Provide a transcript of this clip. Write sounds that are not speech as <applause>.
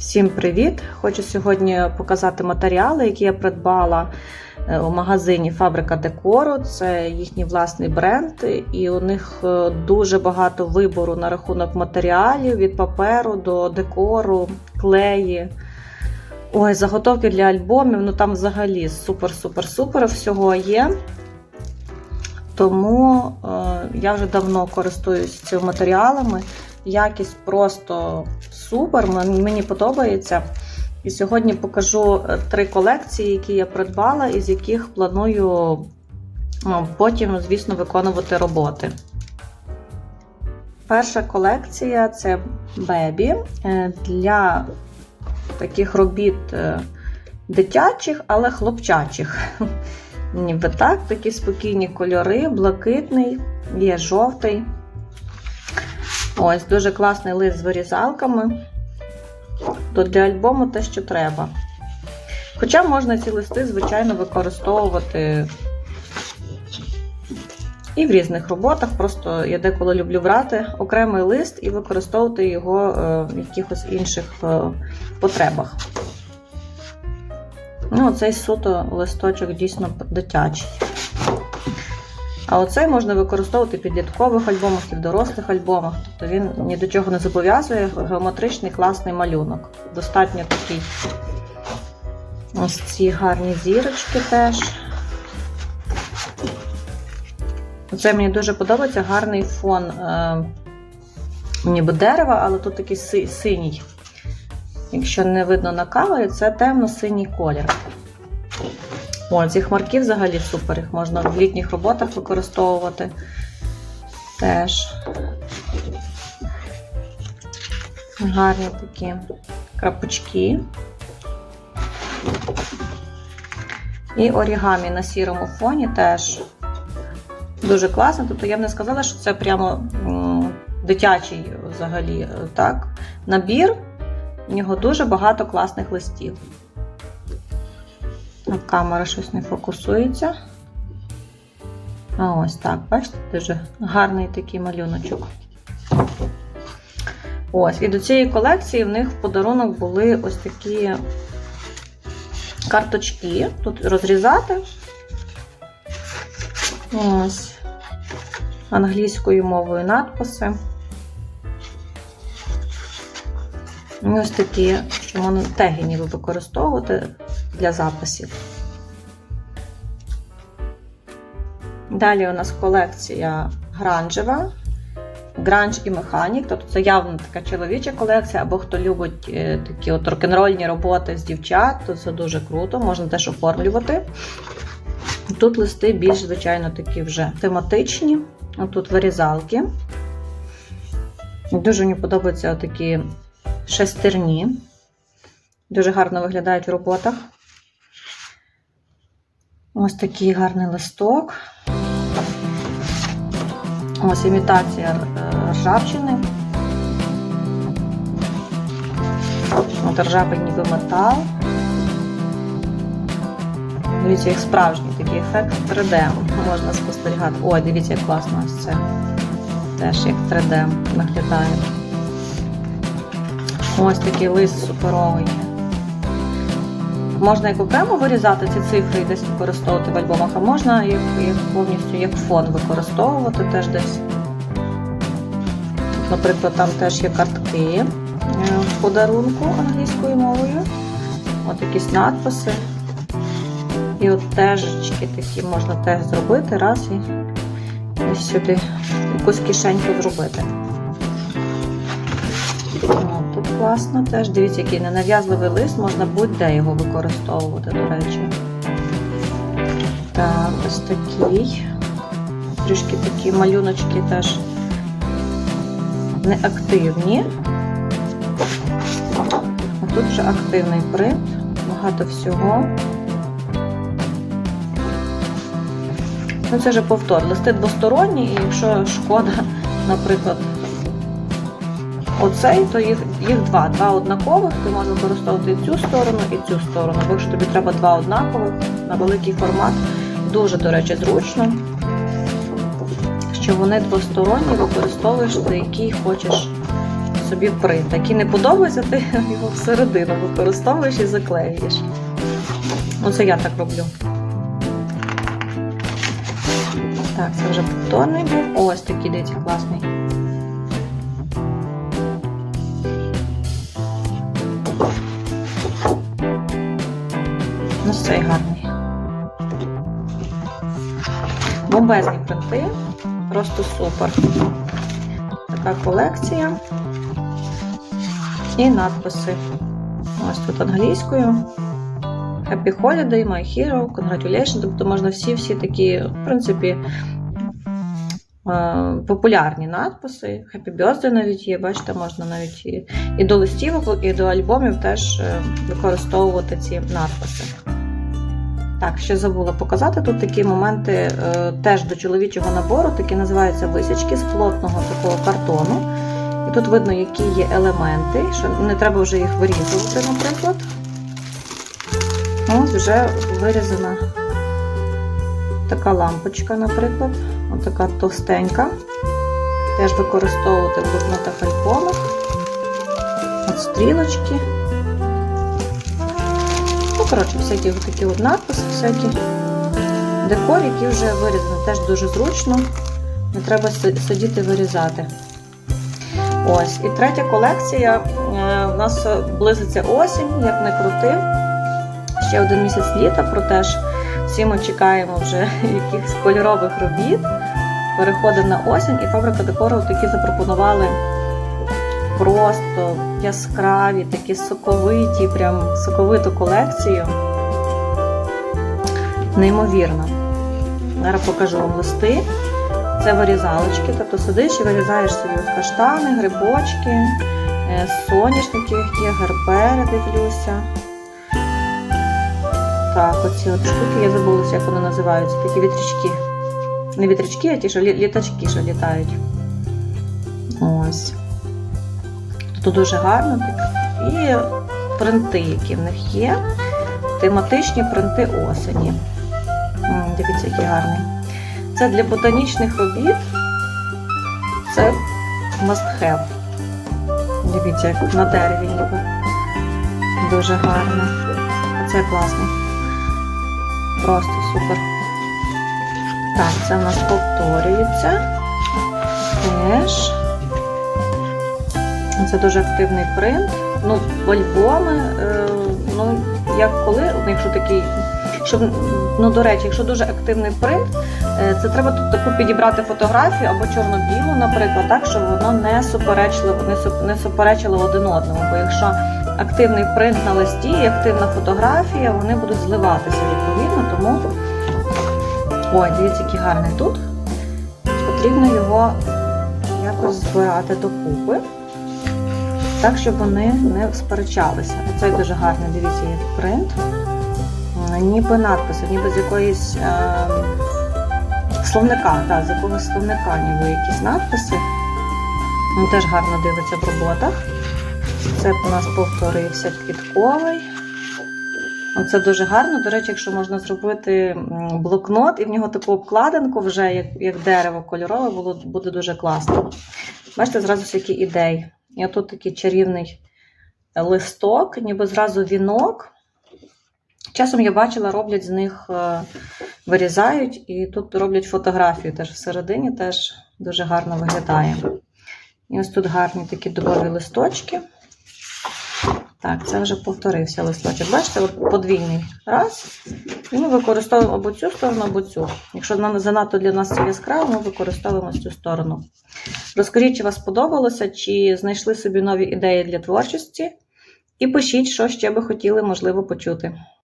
Всім привіт! Хочу сьогодні показати матеріали, які я придбала е, у магазині Фабрика декору. Це їхній власний бренд, і у них е, дуже багато вибору на рахунок матеріалів від паперу до декору, клеї. Ой, заготовки для альбомів. Ну там взагалі супер-супер-супер всього є. Тому е, я вже давно користуюсь цими матеріалами. Якість просто супер, мені подобається. І сьогодні покажу е, три колекції, які я придбала, із яких планую ну, потім, звісно, виконувати роботи. Перша колекція це бебі е, для таких робіт е, дитячих, але хлопчачих. <laughs> Ніби так, такі спокійні кольори, блакитний, є жовтий. Ось дуже класний лист з вирізалками. То для альбому те, що треба. Хоча можна ці листи, звичайно, використовувати і в різних роботах. Просто я деколи люблю брати окремий лист і використовувати його е, в якихось інших е, потребах. Ну, цей суто листочок дійсно дитячий. А оцей можна використовувати в підліткових альбомах і в дорослих альбомах. Тобто він ні до чого не зобов'язує геометричний класний малюнок. Достатньо такий ось ці гарні зірочки теж. Оце мені дуже подобається гарний фон е, ніби дерева, але тут такий си- синій. Якщо не видно на камері, це темно-синій колір. О, ці хмарки взагалі супер, їх можна в літніх роботах використовувати теж. Гарні такі крапочки. І орігамі на сірому фоні теж дуже класно. Тобто я б не сказала, що це прямо дитячий взагалі так, набір. У нього дуже багато класних листів. Камера щось не фокусується. А ось так, бачите, дуже гарний такий малюночок. Ось, і до цієї колекції в них в подарунок були ось такі карточки. Тут розрізати. Ось. Англійською мовою надписи. І ось такі, що можна теги ніби використовувати для записів. Далі у нас колекція гранжева, гранж і механік. Тобто це явно така чоловіча колекція, або хто любить е, такі от рок-н-рольні роботи з дівчат, то це дуже круто, можна теж оформлювати. Тут листи більш, звичайно, такі вже тематичні. Тут вирізалки. Дуже мені подобаються такі шестерні. Дуже гарно виглядають в роботах. Ось такий гарний листок. Ось імітація е, ржавчини. От ржавий ніби метал. Дивіться, як справжній такий ефект 3D можна спостерігати. Ой, дивіться, як класно ось це. Теж як 3D виглядає. Ось такий лист суперовий. Можна як окремо вирізати ці цифри і десь використовувати в альбомах, а можна їх, їх повністю як фон використовувати теж десь. Наприклад, там теж є картки е, в подарунку англійською мовою. От якісь надписи. І от тежечки такі можна теж зробити, раз і ось сюди якусь кишеньку зробити. Класно теж. Дивіться, який ненав'язливий лист, можна будь-де його використовувати, до речі. Так, ось такий. Трішки такі малюночки теж неактивні. А тут вже активний принт, багато всього. Ну, це вже повтор. Листи двосторонні, і якщо шкода, наприклад, оцей, то їх, їх два. Два однакових, ти можеш використовувати цю сторону, і цю сторону. Бо якщо тобі треба два однакових на великий формат, дуже, до речі, зручно, що вони двосторонні використовуєш, за який хочеш собі в принт. Який не подобається, ти <laughs> його всередину використовуєш і заклеюєш. Оце я так роблю. Так, це вже повторний був. Ось такий, дивіться, класний. Цей гарний. Бомбезні принти. Просто супер. Така колекція. І надписи. Ось тут англійською. Happy Holiday, My Hero, Congratulations. Тобто можна всі-всі такі, в принципі, е, популярні надписи. Happy Birthday навіть є, бачите, можна навіть і, до листівок, і до альбомів теж е, використовувати ці надписи. Так, ще забула показати тут такі моменти е, теж до чоловічого набору, такі називаються висічки з плотного такого картону. І тут видно, які є елементи, що не треба вже їх вирізувати, наприклад. Ось вже вирізана така лампочка, наприклад, Ось така товстенька. Теж використовувати в блокнотах альбомах. От стрілочки. Коротше, всякі такі от надписи, всякі декор, який вже вирізаний. Теж дуже зручно. Не треба сидіти вирізати. Ось. І третя колекція. Е, У нас близиться осінь, як не крути. Ще один місяць літа, проте ж всі ми чекаємо вже <laughs> якихось кольорових робіт. Переходимо на осінь, і фабрика декору такі запропонували просто яскраві, такі соковиті, прям соковиту колекцію. Неймовірно. Зараз покажу вам листи. Це вирізалочки, тобто сидиш і вирізаєш собі от каштани, грибочки, е, соняшники, є гербери, дивлюся. Так, оці от штуки, я забулася, як вони називаються, такі вітрячки. Не вітрячки, а ті, що літачки, що літають. Ось. Тут дуже гарно. І принти, які в них є. Тематичні принти осені. Дивіться, який гарний. Це для ботанічних робіт. Це must have. Дивіться, як на дереві ніби. Дуже гарно. Оце класно. Просто супер. Так, це в нас повторюється. Теж. Це дуже активний принт. Ну, в альбоми, е, ну, як коли, ну, якщо такий, щоб, ну, до речі, якщо дуже активний принт, е, це треба тут таку підібрати фотографію або чорно-білу, наприклад, так, щоб воно не суперечило, не суперечило один одному. Бо якщо активний принт на листі і активна фотографія, вони будуть зливатися відповідно, тому. Ой, дивіться, який гарний тут. Потрібно його якось збирати докупи, так, щоб вони не сперечалися. Оцей дуже гарний, дивіться, як принт. Ніби надписи, ніби з якоїсь е, словника, так, з якогось словника, ніби якісь надписи. Він теж гарно дивиться в роботах. Це у нас повторився квітковий. Оце дуже гарно. До речі, якщо можна зробити блокнот і в нього таку обкладинку, вже як, як дерево кольорове, було, буде дуже класно. Бачите, зразу всякі ідеї. І тут такий чарівний листок, ніби зразу вінок. Часом я бачила, роблять з них, е, вирізають, і тут роблять фотографію теж всередині, теж дуже гарно виглядає. І ось тут гарні такі дубові листочки. Так, це вже повторився листочок. Бачите, подвійний раз. І ми використовуємо або цю сторону, або цю. Якщо занадто для нас це яскраво, ми використовуємо цю сторону. Розкажіть, чи вам сподобалося, чи знайшли собі нові ідеї для творчості. І пишіть, що ще би хотіли, можливо, почути.